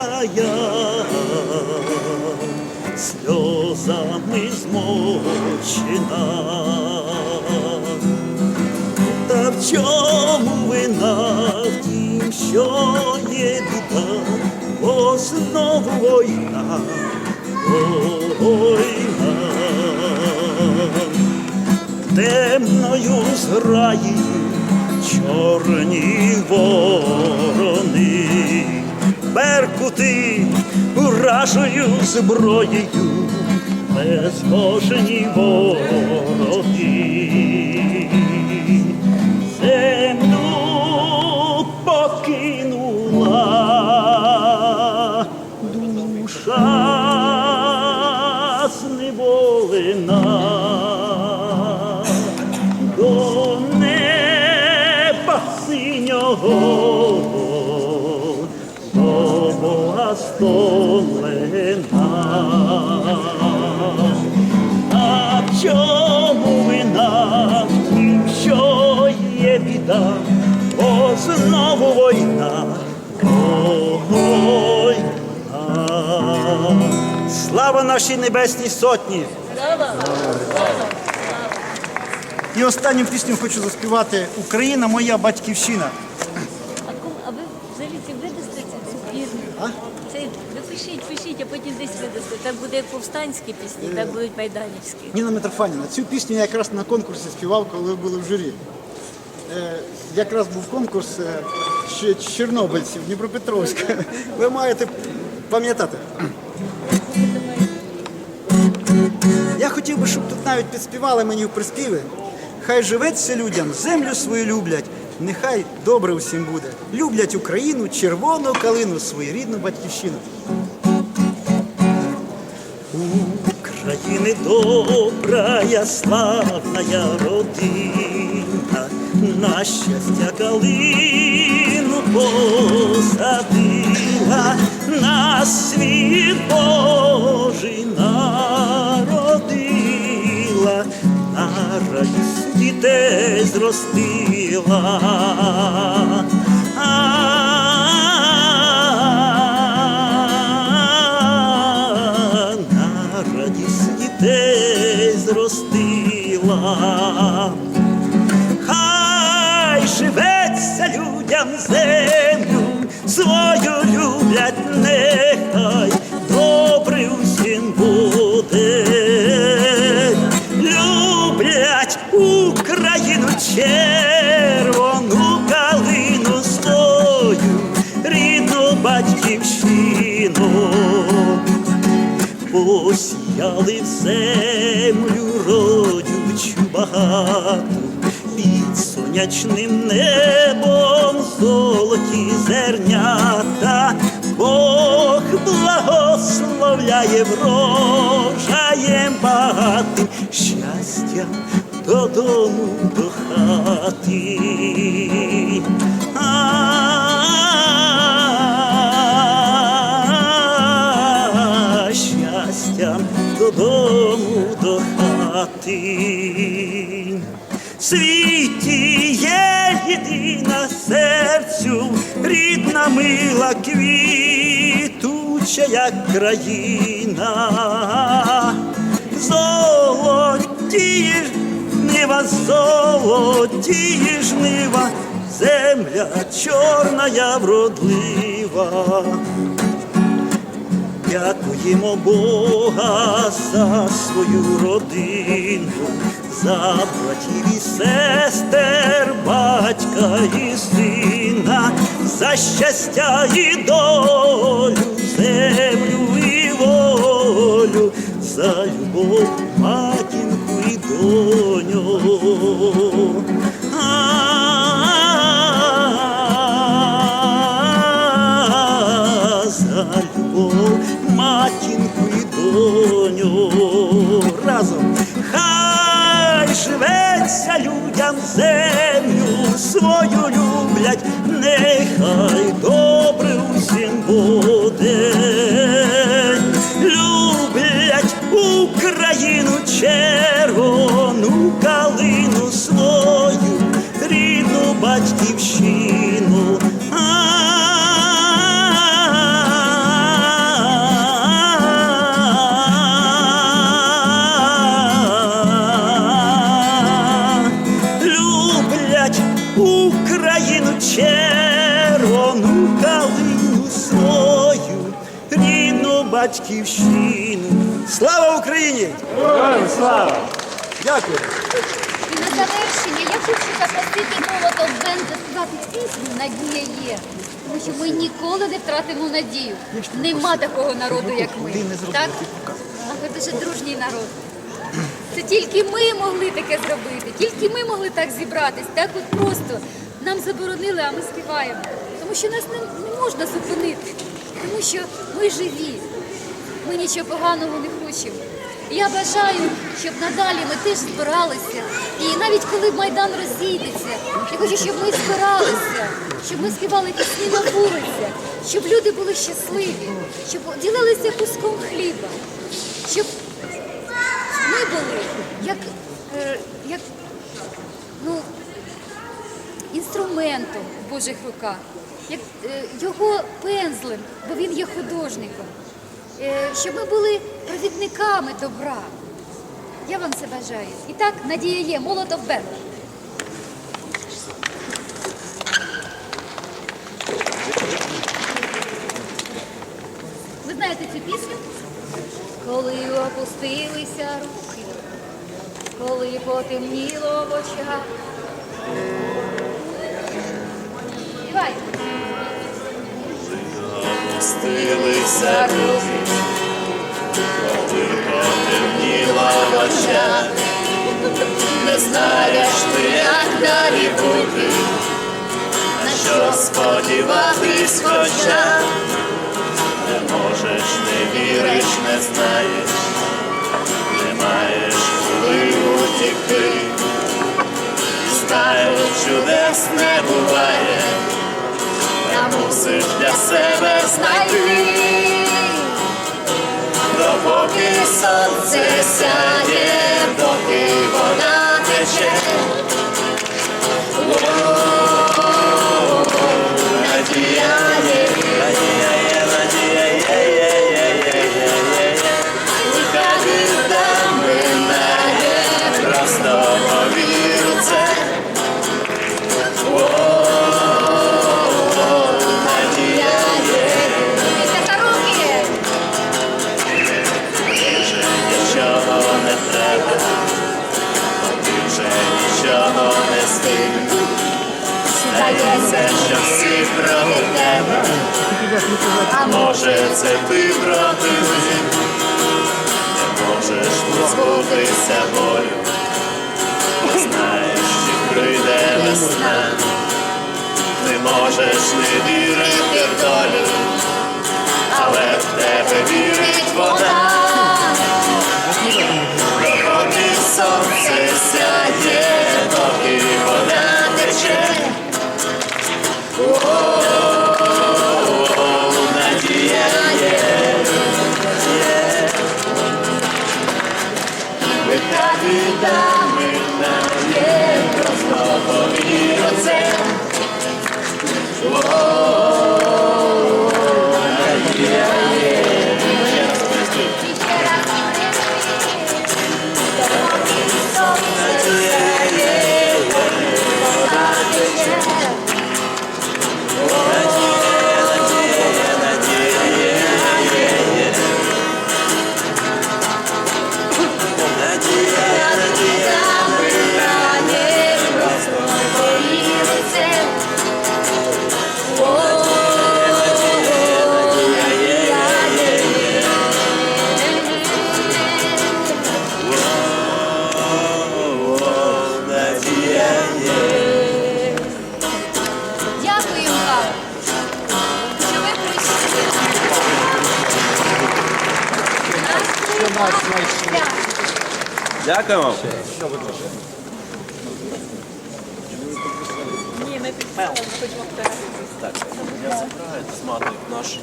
я сльозами змочена. Та в чому вина в тім, що є біда, бо знову війна, війна. Темною зграєю чорні ворони, беркути уражою зброєю, безбожні вороги. Землю покинула душа зневолена до неба синього Бога стомлена. А в чому вина що є біда, бо знову війна, війна. Слава нашій небесній сотні! І останню пісню хочу заспівати Україна моя батьківщина. А, ком- а ви взагалі це видасте цю, цю пісню? А? Це ви пишіть, пишіть, а потім десь видасте. Так буде як повстанські пісні, так будуть майданівські. Ніна Митрофанівна, цю пісню я якраз на конкурсі співав, коли ви були в журі. Е, якраз був конкурс е, ще чорнобильців Дніпропетровська. Ви маєте пам'ятати. Я хотів би, щоб тут навіть підспівали мені в приспіві. Хай живеться людям, землю свою люблять, нехай добре усім буде. Люблять Україну, червону калину, свою рідну батьківщину. України добрая, славная родина, на щастя калину посадила, на світ Божий народила, на радість дітей зростила. Посіяли в землю родючу багату, під сонячним небом золоті зернята, Бог благословляє врожаєм багатим. Щастя додому до хати. Хати. В Світі є єдина серцю, рідна мила квітуча, як країна. Золоті жнива, золоті жнива, земля чорна, вродлива. Дякуємо Бога за свою родину, за братів і сестер, батька і сина, за щастя і долю, землю і волю, за любов, людям землю батьківщину. Слава Україні! Дякую. І на завершення я хочу запросити молотом Бен заспівати пісню Надія є. Тому що ми ніколи не втратимо надію. Нема такого народу, як ми. Так? ви дуже дружній народ. Це тільки ми могли таке зробити, тільки ми могли так зібратись, так от просто. Нам заборонили, а ми співаємо. Тому що нас не, не можна зупинити, тому що ми живі. Ми нічого поганого не хочемо. Я бажаю, щоб надалі ми теж збиралися. І навіть коли Майдан розійдеться, я хочу, щоб ми збиралися, щоб ми співали пісні на вулицях, щоб люди були щасливі, щоб ділилися куском хліба, щоб ми були як, е, як ну, інструментом в Божих руках, як е, його пензлем, бо він є художником. Е, щоб ми були провідниками добра. Я вам це бажаю. І так, надія є, молотов Бен. Ви знаєте цю пісню? Коли опустилися руки, коли потемніло в очах. Опустилися руки, коли потемніло в очах, не знаєш ти, як далі бути, на що сподіватись хоча, не можеш, не віриш, не знаєш, не маєш коли утікти, знаєш, чудес не буває мусиш для себе знайти, допоки сонце сяє, доки вода тече. Що всі а може це ти них. Не можеш позбутися болю, знаєш, чи прийде весна. Не можеш не вірити в долю, але в тебе вірить вода. 감사합니다. Нас прийшли. Дякуємо. Так, я забираю з мати наш